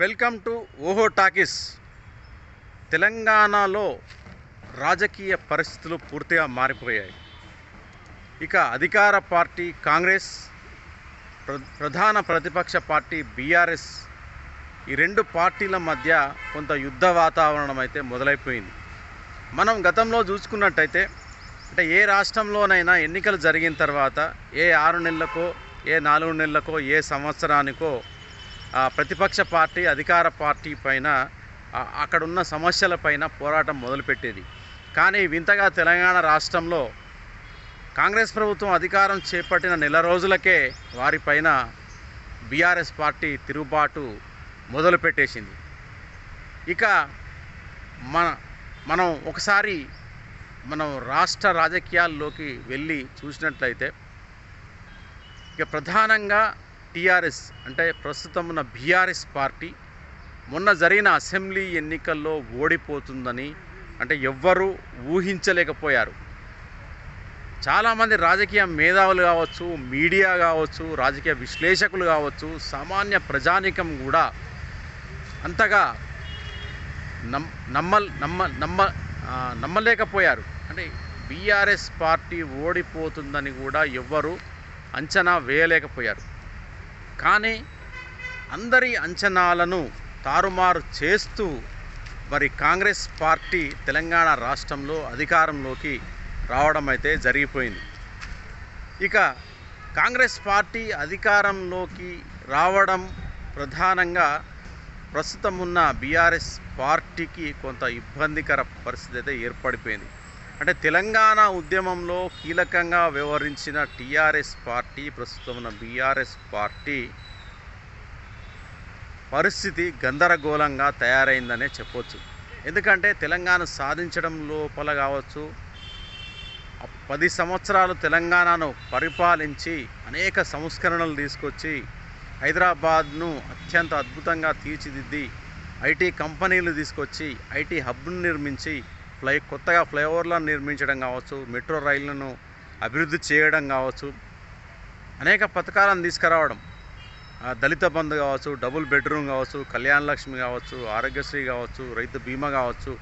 Welcome to ఓహో talkies. తెలంగాణలో రాజకీయ పరిస్థితులు పూర్తిగా మారిపోయాయి. ఇక అధికార పార్టీ కాంగ్రెస్ ప్ర- ప్రధాన ప్రతిపక్ష పార్టీ బీఆర్ఎస్ ఈ రెండు పార్టీల మధ్య కొంత యుద్ధ వాతావరణం అయితే మొదలైపోయింది. మనం గతంలో చూసుకున్నట్టయితే అంటే ఏ రాష్ట్రంలోనైనా ఎన్నికలు జరిగిన తర్వాత ఏ ఆరు నెలలకో ఏ నాలుగు నెలలకో ఏ సంవత్సరానికో ప్రతిపక్ష పార్టీ అధికార పార్టీ పైన అక్కడున్న సమస్యలపైన పోరాటం మొదలుపెట్టేది. కానీ వింతగా తెలంగాణ రాష్ట్రంలో కాంగ్రెస్ ప్రభుత్వం అధికారం చేపట్టిన నెల రోజులకే వారిపైన బీఆర్ఎస్ పార్టీ తిరుగుబాటు మొదలుపెట్టేసింది. ఇక మన మనం ఒకసారి మనం రాష్ట్ర రాజకీయాల్లోకి వెళ్ళి చూసినట్లయితే ఇక ప్రధానంగా టీఆర్ఎస్ అంటే ప్రస్తుతం ఉన్న బీఆర్ఎస్ పార్టీ మొన్న జరిగిన అసెంబ్లీ ఎన్నికల్లో ఓడిపోతుందని అంటే ఎవ్వరూ ఊహించలేకపోయారు. చాలామంది రాజకీయ మేధావులు కావచ్చు మీడియా కావచ్చు రాజకీయ విశ్లేషకులు కావచ్చు సామాన్య ప్రజానికం కూడా అంతగా నమ్ నమ్మ నమ్మ నమ్మ నమ్మలేకపోయారు. అంటే బీఆర్ఎస్ పార్టీ ఓడిపోతుందని కూడా ఎవ్వరూ అంచనా వేయలేకపోయారు. కానీ అందరి అంచనాలను తారుమారు చేస్తూ మరి కాంగ్రెస్ పార్టీ తెలంగాణ రాష్ట్రంలో అధికారంలోకి రావడం అయితే జరిగిపోయింది. ఇక కాంగ్రెస్ పార్టీ అధికారంలోకి రావడం ప్రధానంగా ప్రస్తుతం ఉన్న బీఆర్ఎస్ పార్టీకి కొంత ఇబ్బందికర పరిస్థితి అయితే ఏర్పడిపోయింది. అంటే తెలంగాణ ఉద్యమంలో కీలకంగా వ్యవహరించిన టీఆర్ఎస్ పార్టీ ప్రస్తుతం ఉన్న బీఆర్ఎస్ పార్టీ పరిస్థితి గందరగోళంగా తయారైందనే చెప్పొచ్చు. ఎందుకంటే తెలంగాణ సాధించడం లోపల కావచ్చు పది సంవత్సరాలు తెలంగాణను పరిపాలించి అనేక సంస్కరణలు తీసుకొచ్చి హైదరాబాద్ను అత్యంత అద్భుతంగా తీర్చిదిద్ది ఐటీ కంపెనీలు తీసుకొచ్చి ఐటీ హబ్ను నిర్మించి ఫ్లై కొత్తగా ఫ్లైఓవర్లను నిర్మించడం కావచ్చు మెట్రో రైళ్ళను అభివృద్ధి చేయడం కావచ్చు అనేక పథకాలను తీసుకురావడం. దళిత బంధు కావచ్చు డబుల్ బెడ్రూమ్ కావచ్చు కళ్యాణ లక్ష్మి కావచ్చు ఆరోగ్యశ్రీ కావచ్చు రైతు బీమా కావచ్చు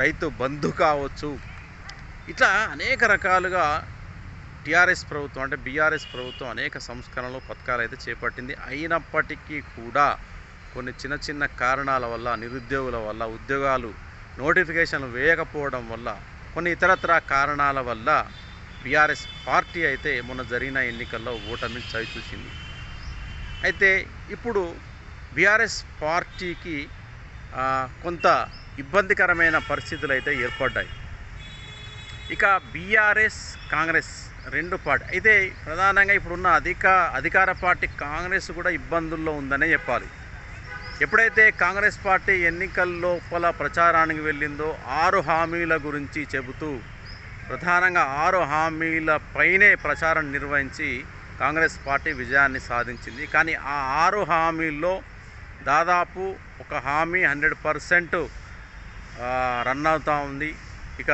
రైతు బంధు కావచ్చు. ఇట్లా అనేక రకాలుగా టీఆర్ఎస్ ప్రభుత్వం అంటే బీఆర్ఎస్ ప్రభుత్వం అనేక సంస్కరణలు పథకాలు అయితే చేపట్టింది. అయినప్పటికీ కూడా కొన్ని చిన్న చిన్న కారణాల వల్ల నిరుద్యోగుల వల్ల ఉద్యోగాలు నోటిఫికేషన్లు వేయకపోవడం వల్ల కొన్ని ఇతరత్ర కారణాల వల్ల బీఆర్ఎస్ పార్టీ అయితే మొన్న జరిగిన ఎన్నికల్లో ఓటమి చవిచూసింది అయితే ఇప్పుడు బీఆర్ఎస్ పార్టీకి కొంత ఇబ్బందికరమైన పరిస్థితులు అయితే ఏర్పడ్డాయి. ఇక బీఆర్ఎస్ కాంగ్రెస్ రెండు పార్టీ అయితే ప్రధానంగా ఇప్పుడున్న అధిక అధికార పార్టీ కాంగ్రెస్ కూడా ఇబ్బందుల్లో ఉందనే చెప్పాలి. ఎప్పుడైతే కాంగ్రెస్ పార్టీ ఎన్నికల లోపల ప్రచారానికి వెళ్ళిందో ఆరు హామీల గురించి చెబుతూ ప్రధానంగా ఆరు హామీల పైనే ప్రచారం నిర్వహించి కాంగ్రెస్ పార్టీ విజయాన్ని సాధించింది. కానీ ఆ ఆరు హామీల్లో దాదాపు ఒక హామీ హండ్రెడ్ పర్సెంట్ రన్ అవుతూ ఉంది. ఇక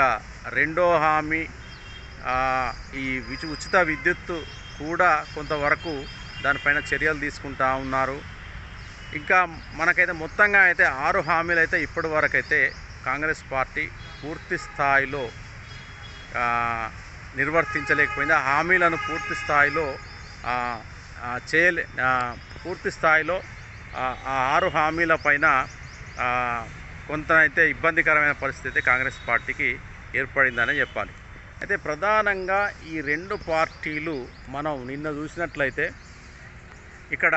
రెండో హామీ ఈ ఉచిత విద్యుత్ కూడా కొంతవరకు దానిపైన చర్యలు తీసుకుంటా ఉన్నారు. ఇంకా మనకైతే మొత్తంగా అయితే ఆరు హామీలు అయితే ఇప్పటి వరకైతే కాంగ్రెస్ పార్టీ పూర్తి స్థాయిలో నిర్వర్తించలేకపోయింది. ఆ హామీలను పూర్తి స్థాయిలో చేయలే పూర్తి స్థాయిలో ఆ ఆరు హామీల పైన కొంత అయితే ఇబ్బందికరమైన పరిస్థితి అయితే కాంగ్రెస్ పార్టీకి ఏర్పడిందని చెప్పాలి. అయితే ప్రధానంగా ఈ రెండు పార్టీలు మనం నిన్న చూసినట్లయితే ఇక్కడ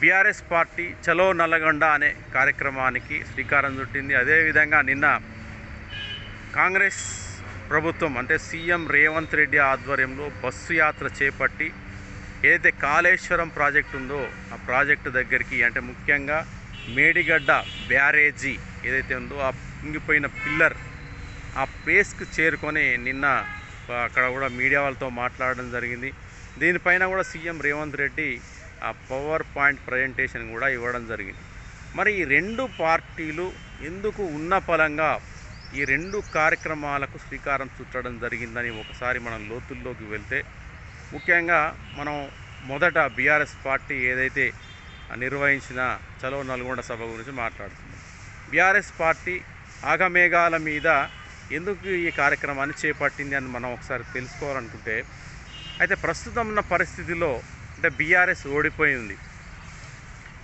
బీఆర్ఎస్ పార్టీ చలో నల్లగొండ అనే కార్యక్రమానికి శ్రీకారం చుట్టింది. అదేవిధంగా నిన్న కాంగ్రెస్ ప్రభుత్వం అంటే సీఎం రేవంత్ రెడ్డి ఆధ్వర్యంలో బస్సు యాత్ర చేపట్టి ఏదైతే కాళేశ్వరం ప్రాజెక్ట్ ఉందో ఆ ప్రాజెక్టు దగ్గరికి అంటే ముఖ్యంగా మేడిగడ్డ బ్యారేజీ ఏదైతే ఉందో ఆ ఇంగిపోయిన పిల్లర్ ఆ ప్లేస్కి చేరుకొని నిన్న అక్కడ కూడా మీడియా వాళ్ళతో మాట్లాడడం జరిగింది. దీనిపైన కూడా CM Revanth Reddy power point presentation కూడా ఇవ్వడం జరిగింది. మరి ఈ రెండు పార్టీలు ఎందుకు ఉన్న పలంగా ఈ రెండు కార్యక్రమాలకు శ్రీకారం చుట్టడం జరిగిందని ఒకసారి మనం లోతుల్లోకి వెళ్తే ముఖ్యంగా మనం మొదట బీఆర్ఎస్ పార్టీ ఏదైతే నిర్వహించిన చలో నల్గొండ సభ గురించి మాట్లాడుతున్నాం. బీఆర్ఎస్ పార్టీ ఆగమేఘాల మీద ఎందుకు ఈ కార్యక్రమాన్ని చేపట్టింది అని మనం ఒకసారి తెలుసుకోవాలనుకుంటే అయితే ప్రస్తుతం ఉన్న పరిస్థితిలో అంటే బీఆర్ఎస్ ఓడిపోయింది.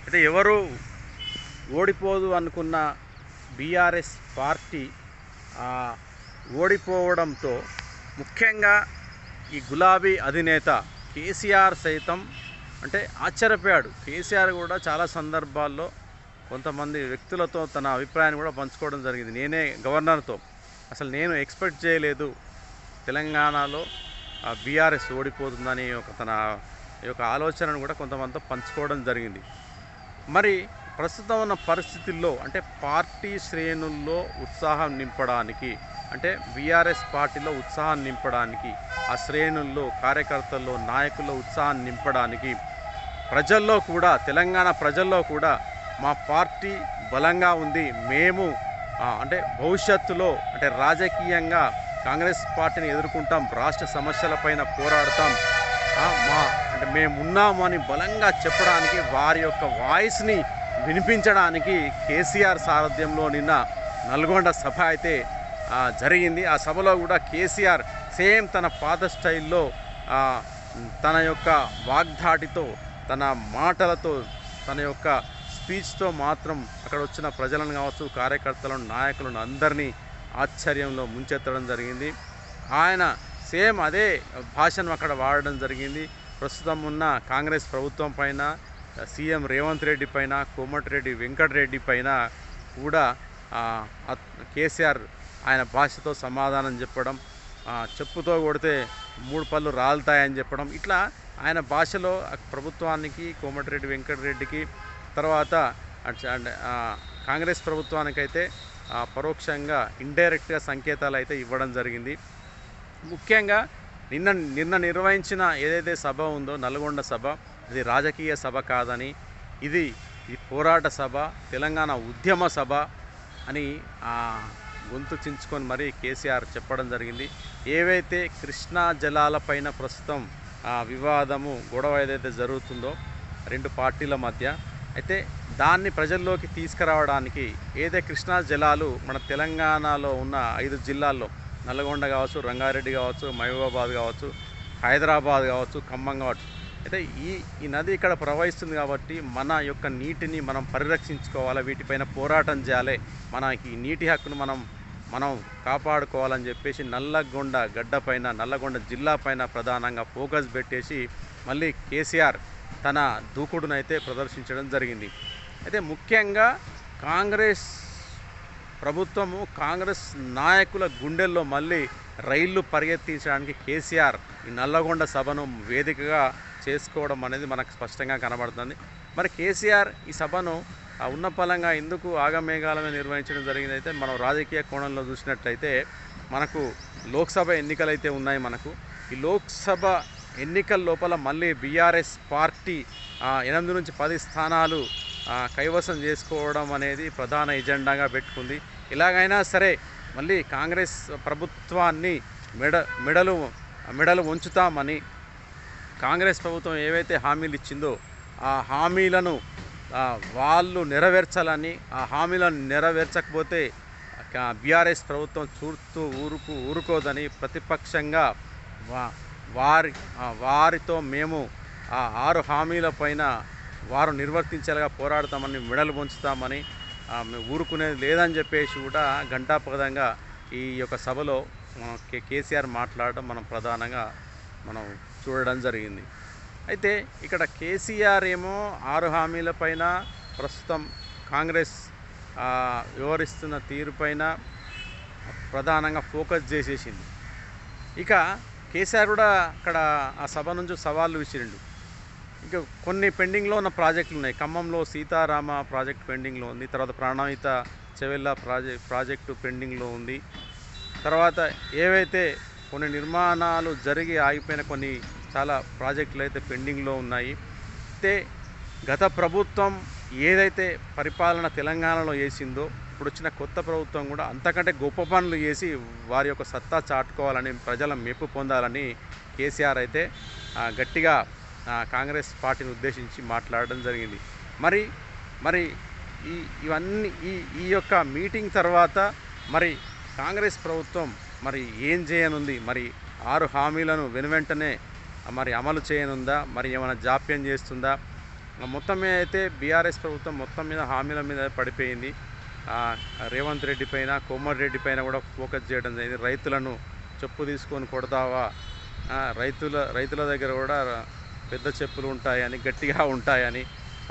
అయితే ఎవరు ఓడిపోదు అనుకున్న బీఆర్ఎస్ పార్టీ ఓడిపోవడంతో ముఖ్యంగా ఈ గులాబీ అధినేత కేసీఆర్ సైతం అంటే ఆశ్చర్యపోయాడు. కేసీఆర్ కూడా చాలా సందర్భాల్లో కొంతమంది వ్యక్తులతో తన అభిప్రాయాన్ని కూడా పంచుకోవడం జరిగింది. నేనే గవర్నర్తో. అసలు నేను ఎక్స్పెక్ట్ చేయలేదు తెలంగాణలో బీఆర్ఎస్ ఓడిపోతుందని ఒక తన ఈ యొక్క ఆలోచనను కూడా కొంతమందితో పంచుకోవడం జరిగింది. మరి ప్రస్తుతం ఉన్న పరిస్థితుల్లో అంటే పార్టీ శ్రేణుల్లో ఉత్సాహం నింపడానికి అంటే బీఆర్ఎస్ పార్టీలో ఉత్సాహం నింపడానికి ఆ శ్రేణుల్లో కార్యకర్తల్లో నాయకుల్లో ఉత్సాహం నింపడానికి ప్రజల్లో కూడా తెలంగాణ ప్రజల్లో కూడా మా పార్టీ బలంగా ఉంది. మేము అంటే భవిష్యత్తులో అంటే రాజకీయంగా కాంగ్రెస్ పార్టీని ఎదుర్కొంటాం రాష్ట్ర సమస్యలపైన పోరాడతాం. మా అంటే మేము ఉన్నాము అని బలంగా చెప్పడానికి వారి యొక్క వాయిస్ని వినిపించడానికి కేసీఆర్ సారథ్యంలో నిన్న నల్గొండ సభ అయితే జరిగింది. ఆ సభలో కూడా కేసీఆర్ సేమ్ తన పాత స్టైల్లో తన యొక్క వాగ్ధాటితో తన మాటలతో తన యొక్క స్పీచ్తో మాత్రం అక్కడ వచ్చిన ప్రజలను కావచ్చు కార్యకర్తలను నాయకులను అందరినీ ఆశ్చర్యంలో ముంచెత్తడం జరిగింది. ఆయన సేమ్ అదే భాషను అక్కడ వాడడం జరిగింది. ప్రస్తుతం ఉన్న కాంగ్రెస్ ప్రభుత్వం పైన సీఎం రేవంత్ రెడ్డి పైన కోమటిరెడ్డి వెంకటరెడ్డి పైన కూడా కేసీఆర్ ఆయన భాషతో సమాధానం చెప్పడం చెప్పుతో కొడితే మూడు పళ్ళు రాలుతాయని చెప్పడం ఇట్లా ఆయన భాషలో ప్రభుత్వానికి కోమటిరెడ్డి వెంకటరెడ్డికి తర్వాత అండ్, కాంగ్రెస్ ప్రభుత్వానికైతే పరోక్షంగా ఇండైరెక్ట్గా సంకేతాలు అయితే ఇవ్వడం జరిగింది. ముఖ్యంగా నిన్న నిన్న నిర్వహించిన ఏదైతే సభ ఉందో నల్గొండ సభ ఇది రాజకీయ సభ కాదని ఇది ఈ పోరాట సభ తెలంగాణ ఉద్యమ సభ అని గొంతు చించుకొని మరీ కేసీఆర్ చెప్పడం జరిగింది. ఏవైతే కృష్ణా జలాలపైన ప్రస్తుతం ఆ, వివాదము గొడవ ఏదైతే జరుగుతుందో రెండు పార్టీల మధ్య అయితే దాన్ని ప్రజల్లోకి తీసుకురావడానికి ఏదైతే కృష్ణా జలాలు మన తెలంగాణలో ఉన్న ఐదు జిల్లాల్లో నల్గొండ కావచ్చు రంగారెడ్డి కావచ్చు మహబూబాబాద్ కావచ్చు హైదరాబాద్ కావచ్చు ఖమ్మం కావచ్చు. అయితే ఈ ఈ నది ఇక్కడ ప్రవహిస్తుంది కాబట్టి మన యొక్క నీటిని మనం పరిరక్షించుకోవాలి వీటిపైన పోరాటం చేయాలి. మన ఈ నీటి హక్కును మనం మనం కాపాడుకోవాలని చెప్పేసి నల్లగొండ గడ్డ పైన నల్లగొండ జిల్లా పైన ప్రధానంగా ఫోకస్ పెట్టేసి మళ్ళీ కేసీఆర్ తన దూకుడునైతే ప్రదర్శించడం జరిగింది. అయితే ముఖ్యంగా కాంగ్రెస్ ప్రభుత్వము కాంగ్రెస్ నాయకుల గుండెల్లో మళ్ళీ రైళ్ళు పరిగెత్తించడానికి కేసీఆర్ ఈ నల్లగొండ సభను వేదికగా చేసుకోవడం అనేది మనకు స్పష్టంగా కనబడుతుంది. మరి కేసీఆర్ ఈ సభను ఉన్న ఫలంగా ఎందుకు ఆగమేఘాలను నిర్వహించడం జరిగింది అయితే మనం రాజకీయ కోణంలో చూసినట్లయితే మనకు లోక్సభ ఎన్నికలైతే ఉన్నాయి మనకు. ఈ లోక్సభ ఎన్నికల లోపల మళ్ళీ బీఆర్ఎస్ పార్టీ ఎనిమిది నుంచి పది స్థానాలు కైవసం చేసుకోవడం అనేది ప్రధాన ఎజెండాగా పెట్టుకుంది. ఎలాగైనా సరే మళ్ళీ కాంగ్రెస్ ప్రభుత్వాన్ని మెడ మెడలు మెడలు ఉంచుతామని కాంగ్రెస్ ప్రభుత్వం ఏవైతే హామీలు ఇచ్చిందో ఆ హామీలను వాళ్ళు నెరవేర్చాలని ఆ హామీలను నెరవేర్చకపోతే బీఆర్ఎస్ ప్రభుత్వం చూస్తూ ఊరుకు ఊరుకోదని ప్రతిపక్షంగా వారి వారితో మేము ఆ ఆరు హామీల పైన వారు నిర్వర్తించేలాగా పోరాడతామని మెడలు పొంచుతామని ఊరుకునేది లేదని చెప్పేసి కూడా గంటాపదంగా ఈ యొక్క సభలో కే కేసీఆర్ మాట్లాడడం మనం ప్రధానంగా మనం చూడడం జరిగింది. అయితే ఇక్కడ కేసీఆర్ ఏమో ఆరు హామీల పైన ప్రస్తుతం కాంగ్రెస్ వివరిస్తున్న వ్యవహరిస్తున్న తీరుపైన ప్రధానంగా ఫోకస్ చేసేసింది. ఇక కేసీఆర్ కూడా అక్కడ ఆ సభ నుంచి సవాళ్ళు విసిరిండు. ఇంకా కొన్ని పెండింగ్లో ఉన్న ప్రాజెక్టులు ఉన్నాయి. ఖమ్మంలో సీతారామ ప్రాజెక్ట్ పెండింగ్లో ఉంది. తర్వాత ప్రాణాయిత చెవెల్లా ప్రాజెక్ట్ ప్రాజెక్టు పెండింగ్లో ఉంది. తర్వాత ఏవైతే కొన్ని నిర్మాణాలు జరిగి ఆగిపోయిన కొన్ని చాలా ప్రాజెక్టులు అయితే పెండింగ్లో ఉన్నాయి. అయితే గత ప్రభుత్వం ఏదైతే పరిపాలన తెలంగాణలో చేసిందో ఇప్పుడు వచ్చిన కొత్త ప్రభుత్వం కూడా అంతకంటే గొప్ప పనులు చేసి వారి యొక్క సత్తా చాటుకోవాలని ప్రజల మెప్పు పొందాలని కేసీఆర్ అయితే గట్టిగా కాంగ్రెస్ పార్టీని ఉద్దేశించి మాట్లాడడం జరిగింది. మరి మరి ఈ ఇవన్నీ ఈ ఈ యొక్క మీటింగ్ తర్వాత మరి కాంగ్రెస్ ప్రభుత్వం మరి ఏం చేయనుంది? మరి ఆరు హామీలను వెనువెంటనే మరి అమలు చేయనుందా? మరి ఏమైనా జాప్యం చేస్తుందా? మొత్తం మీద అయితే బీఆర్ఎస్ ప్రభుత్వం మొత్తం మీద హామీల మీద పడిపోయింది. రేవంత్ రెడ్డి పైన కోమటిరెడ్డి పైన కూడా ఫోకస్ చేయడం జరిగింది. రైతులను చెప్పు తీసుకొని కొడతావా? రైతుల రైతుల దగ్గర కూడా పెద్ద చెప్పులు ఉంటాయని గట్టిగా ఉంటాయని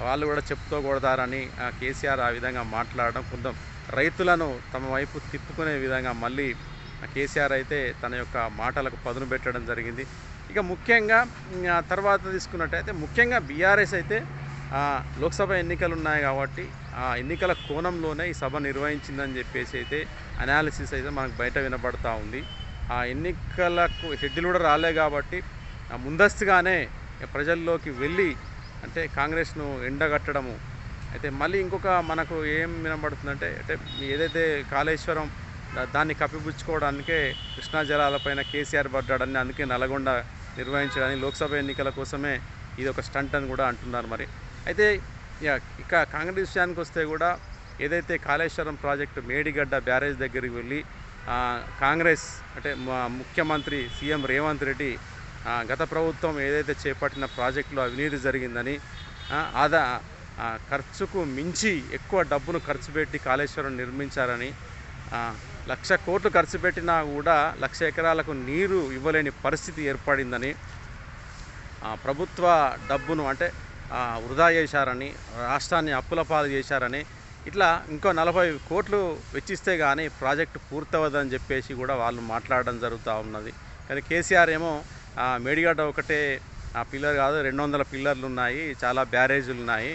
వాళ్ళు కూడా చెప్పుతో కొడతారని కేసీఆర్ ఆ విధంగా మాట్లాడడం కొంత రైతులను తమ వైపు తిప్పుకునే విధంగా మళ్ళీ కేసీఆర్ అయితే తన యొక్క మాటలకు పదును పెట్టడం జరిగింది. ఇక ముఖ్యంగా తర్వాత తీసుకున్నట్టయితే ముఖ్యంగా బీఆర్ఎస్ అయితే లోక్సభ ఎన్నికలు ఉన్నాయి కాబట్టి ఆ ఎన్నికల కోణంలోనే ఈ సభ నిర్వహించిందని చెప్పేసి అయితే అనాలిసిస్ అయితే మనకు బయట వినబడతా ఉంది. ఆ ఎన్నికలకు షెడ్యూల్ కూడా రాలే కాబట్టి ముందస్తుగానే ప్రజల్లోకి వెళ్ళి అంటే కాంగ్రెస్ను ఎండగట్టడము. అయితే మళ్ళీ ఇంకొక మనకు ఏం వినబడుతుందంటే అంటే ఏదైతే కాళేశ్వరం దాన్ని కప్పిపుచ్చుకోవడానికే కృష్ణా జలాలపైన కేసీఆర్ పడ్డాడని అందుకే నల్గొండ నిర్వహించడానికి లోక్సభ ఎన్నికల కోసమే ఇది ఒక స్టంట్ అని కూడా అంటున్నారు మరి. అయితే ఇక కాంగ్రెస్ విషయానికి వస్తే కూడా ఏదైతే కాళేశ్వరం ప్రాజెక్టు మేడిగడ్డ బ్యారేజ్ దగ్గరికి వెళ్ళి కాంగ్రెస్ అంటే మా ముఖ్యమంత్రి సీఎం రేవంత్ రెడ్డి గత ప్రభుత్వం ఏదైతే చేపట్టిన ప్రాజెక్టులో అవినీతి జరిగిందని ఆదా ఖర్చుకు మించి ఎక్కువ డబ్బును ఖర్చు పెట్టి కాళేశ్వరం నిర్మించారని లక్ష కోట్లు ఖర్చు పెట్టినా కూడా లక్ష ఎకరాలకు నీరు ఇవ్వలేని పరిస్థితి ఏర్పడిందని ప్రభుత్వ డబ్బును అంటే వృధా చేశారని రాష్ట్రాన్ని అప్పుల పాలు చేశారని ఇట్లా ఇంకో నలభై కోట్లు వెచ్చిస్తే కానీ ప్రాజెక్టు పూర్తవదని చెప్పేసి కూడా వాళ్ళు మాట్లాడడం జరుగుతూ ఉన్నది. కానీ కేసీఆర్ ఏమో మేడిగడ్డ ఒకటే ఆ పిల్లర్ కాదు రెండు వందల పిల్లర్లు ఉన్నాయి చాలా బ్యారేజీలు ఉన్నాయి.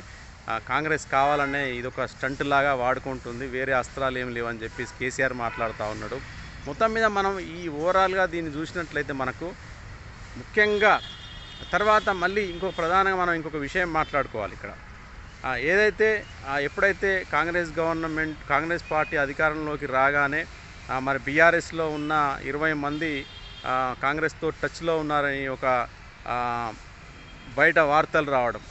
కాంగ్రెస్ కావాలనే ఇదొక స్టంట్ లాగా వాడుకుంటుంది వేరే అస్త్రాలు ఏం లేవని చెప్పేసి కేసీఆర్ మాట్లాడుతూ ఉన్నాడు. మొత్తం మీద మనం ఈ ఓవరాల్గా దీన్ని చూసినట్లయితే మనకు ముఖ్యంగా తర్వాత మళ్ళీ ఇంకొక ప్రధానంగా మనం ఇంకొక విషయం మాట్లాడుకోవాలి ఇక్కడ. ఏదైతే ఎప్పుడైతే కాంగ్రెస్ గవర్నమెంట్ కాంగ్రెస్ పార్టీ అధికారంలోకి రాగానే మరి బీఆర్ఎస్లో ఉన్న ఇరవై మంది కాంగ్రెస్తో టచ్లో ఉన్నారని ఒక బయట వార్తలు రావడం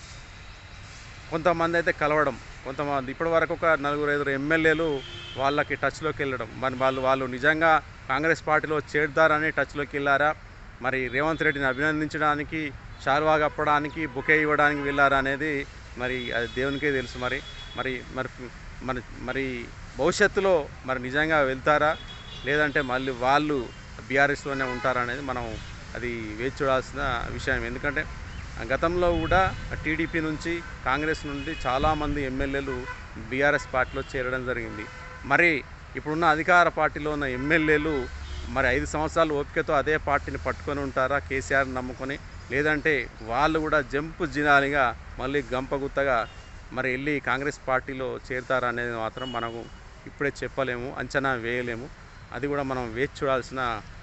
కొంతమంది అయితే కలవడం కొంతమంది ఇప్పటి వరకు ఒక నలుగురు ఐదుగురు ఎమ్మెల్యేలు వాళ్ళకి టచ్లోకి వెళ్ళడం. మరి వాళ్ళు వాళ్ళు నిజంగా కాంగ్రెస్ పార్టీలో చేరుతారని టచ్లోకి వెళ్ళారా? మరి రేవంత్ రెడ్డిని అభినందించడానికి షాల్వా కప్పడానికి బుకే ఇవ్వడానికి వెళ్ళారా అనేది మరి అది దేవునికే తెలుసు మరి. మరి మరి మరి మరి భవిష్యత్తులో మరి నిజంగా వెళ్తారా? లేదంటే మళ్ళీ వాళ్ళు బీఆర్ఎస్లోనే ఉంటారా అనేది మనం అది వేచి చూడాల్సిన విషయం. ఎందుకంటే గతంలో కూడా టీడీపీ నుంచి కాంగ్రెస్ నుండి చాలామంది ఎమ్మెల్యేలు బీఆర్ఎస్ పార్టీలో చేరడం జరిగింది. మరి ఇప్పుడున్న అధికార పార్టీలో ఉన్న ఎమ్మెల్యేలు మరి ఐదు సంవత్సరాలు ఓపికతో అదే పార్టీని పట్టుకొని ఉంటారా? కేసీఆర్ నమ్ముకొని? లేదంటే వాళ్ళు కూడా జంపు జినాలిగా మళ్ళీ గంపగుత్తగా మరి వెళ్ళి కాంగ్రెస్ పార్టీలో చేరుతారా అనేది మాత్రం మనము ఇప్పుడే చెప్పలేము అంచనా వేయలేము. అది కూడా మనం వేచి చూడాల్సిన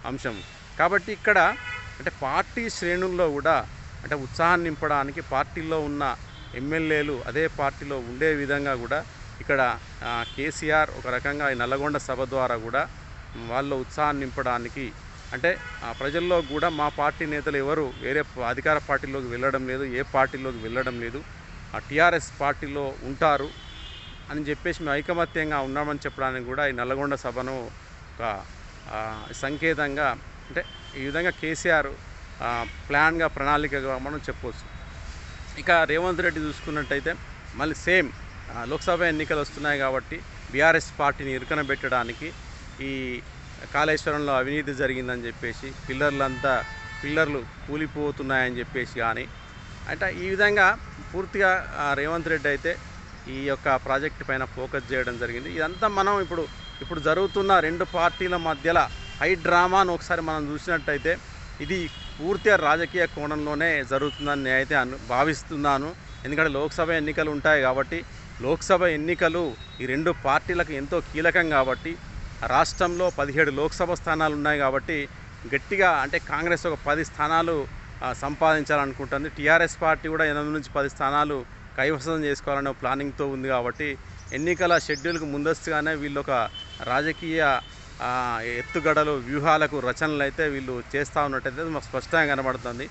అంశం. కాబట్టి ఇక్కడ అంటే పార్టీ శ్రేణుల్లో కూడా అంటే ఉత్సాహాన్ని నింపడానికి పార్టీలో ఉన్న ఎమ్మెల్యేలు అదే పార్టీలో ఉండే విధంగా కూడా ఇక్కడ కేసీఆర్ ఒక రకంగా ఈ నల్లగొండ సభ ద్వారా కూడా వాళ్ళ ఉత్సాహాన్ని నింపడానికి అంటే ప్రజల్లో కూడా మా పార్టీ నేతలు ఎవరు వేరే అధికార పార్టీలోకి వెళ్ళడం లేదు ఏ పార్టీలోకి వెళ్ళడం లేదు ఆ టీఆర్ఎస్ పార్టీలో ఉంటారు అని చెప్పేసి మేము ఐకమత్యంగా ఉన్నామని చెప్పడానికి కూడా ఈ నల్లగొండ సభను ఒక సంకేతంగా అంటే ఈ విధంగా కేసీఆర్ ప్లాన్గా ప్రణాళికగా మనం చెప్పవచ్చు ఇక రేవంత్ రెడ్డి చూసుకున్నట్టయితే మళ్ళీ సేమ్ లోక్సభ ఎన్నికలు వస్తున్నాయి కాబట్టి బీఆర్ఎస్ పార్టీని ఇరుకన పెట్టడానికి ఈ కాళేశ్వరంలో అవినీతి జరిగిందని చెప్పేసి పిల్లర్లంతా పిల్లర్లు కూలిపోతున్నాయని చెప్పేసి కానీ అంటే ఈ విధంగా పూర్తిగా రేవంత్ రెడ్డి అయితే ఈ యొక్క ప్రాజెక్ట్ పైన ఫోకస్ చేయడం జరిగింది. ఇదంతా మనం ఇప్పుడు ఇప్పుడు జరుగుతున్న రెండు పార్టీల మధ్యలో హై డ్రామాను ఒకసారి మనం చూసినట్టయితే ఇది పూర్తిగా రాజకీయ కోణంలోనే జరుగుతుందని నేనైతే అను భావిస్తున్నాను. ఎందుకంటే లోక్సభ ఎన్నికలు ఉంటాయి కాబట్టి లోక్సభ ఎన్నికలు ఈ రెండు పార్టీలకు ఎంతో కీలకం కాబట్టి రాష్ట్రంలో పదిహేడు లోక్సభ స్థానాలు ఉన్నాయి కాబట్టి గట్టిగా అంటే కాంగ్రెస్ ఒక పది స్థానాలు సంపాదించాలనుకుంటుంది. టీఆర్ఎస్ పార్టీ కూడా ఎనిమిది నుంచి పది స్థానాలు కైవసం చేసుకోవాలనే ప్లానింగ్తో ఉంది కాబట్టి ఎన్నికల షెడ్యూల్కి ముందస్తుగానే వీళ్ళు ఒక రాజకీయ ఎత్తుగడలు వ్యూహాలకు రచనలు అయితే వీళ్ళు చేస్తూ ఉన్నట్టయితే మాకు స్పష్టంగా కనబడుతుంది.